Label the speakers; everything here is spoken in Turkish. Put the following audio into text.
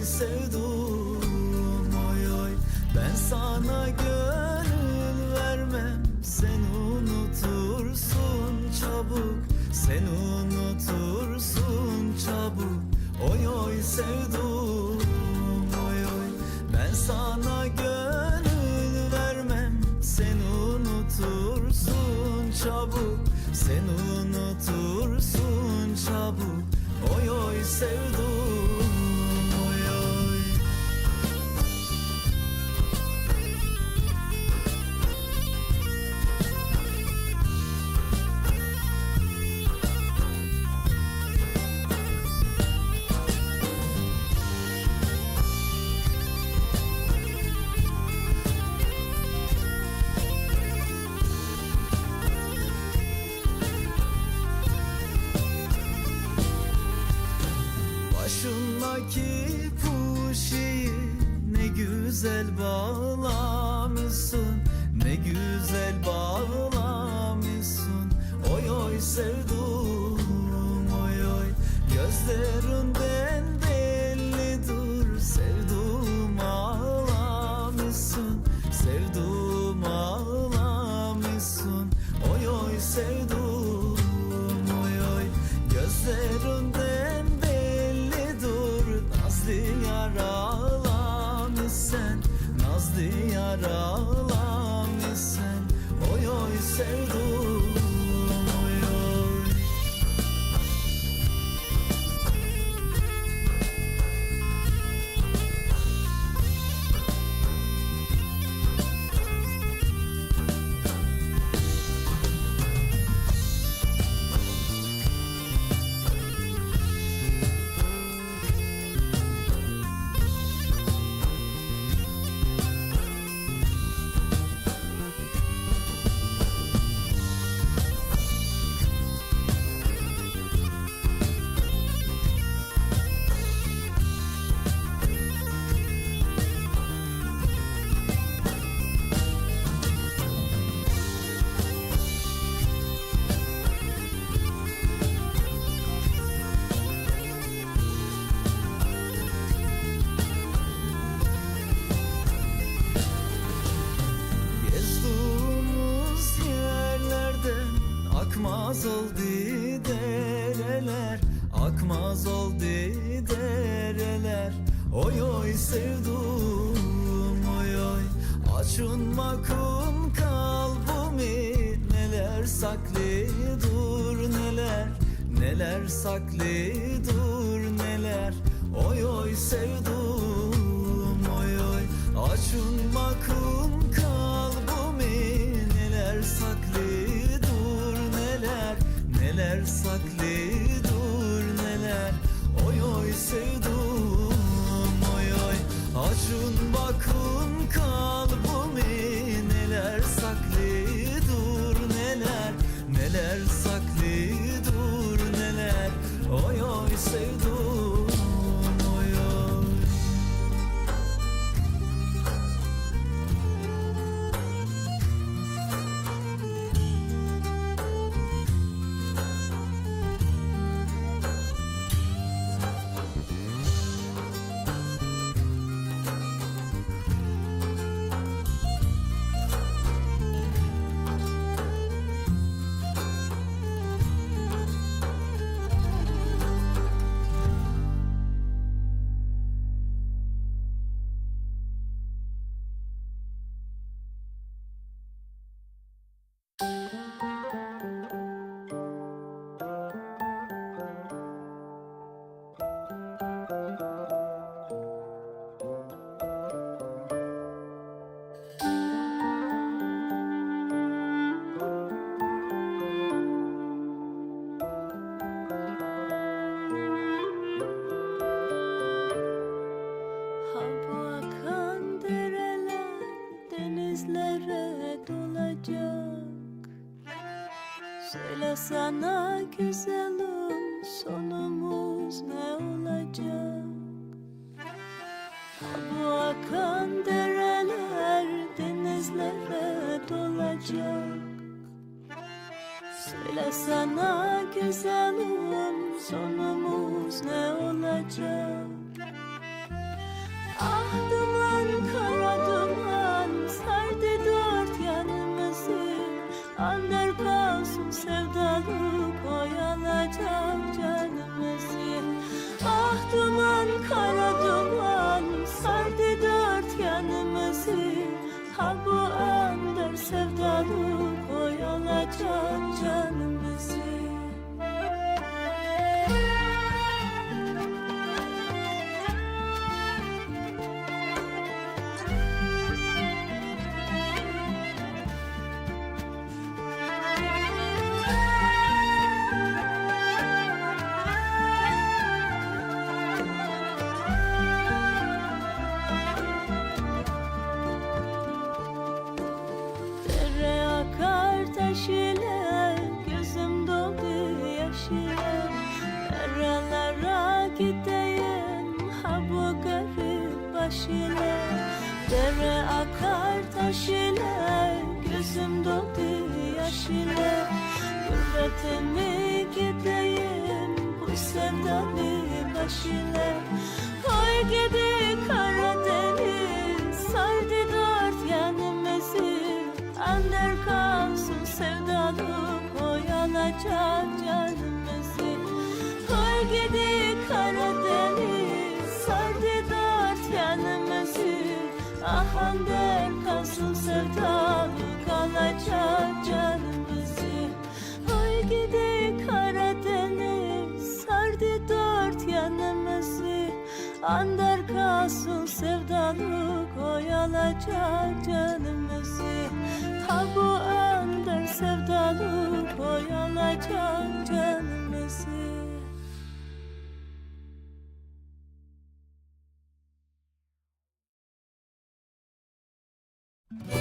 Speaker 1: oy sevdum oy oy Ben sana gönül vermem. Sen unutursun çabuk. Sen unutursun çabuk. Oy oy sevdum oy oy Ben sana gönül vermem. Sen unutursun çabuk. Sen unutursun çabuk. Oy oy sevdum. Güzel bağlamışsın. Ne güzel bağlamışsın. Oy oy sevdum oy oy. Gözlerinden bellidir Sevdum ağlamışsın. Sevdum ağlamışsın. Oy oy sevdum oy oy. Gözlerinden akmaz oldu dereler Akmaz oldu dereler Oy oy sevdum oy oy. Açın bakın kalbimi Neler saklı dur neler? Neler saklı dur neler? Oy oy sevdum oy oy. Açın bakın Neler saklı dur neler. Oy oy sevdum oy oy. Açın bakın kalbimi Neler saklı dur neler. Neler saklı dur neler. Oy oy sevdum
Speaker 2: Söyle sana güzelim sonumuz ne olacak? Bu akan dereler denizlere dolacak. Söyle sana güzelim sonumuz ne olacak? Ah duman kara duman sardı dört yanımızı. Anlar gideyim Ha bu garip baş ile. Dere akar taş ile Gözüm doldu yaş ile. Gurbetime gideyim Bu sevdalı baş ile. Oy gidi Karadeniz Sardı dört yanımızı. Ander kalsın sevdalık Oyalacak canımızı. Koy gidi kalsın sevdalık Alacak canımızı Oy gidi Karadeniz Sardı dört yanımızı. Ander kalsın sevdalık Oyalacak canımızı. Ha bu ander sevdalık Oyalacak canımızı.
Speaker 1: Oy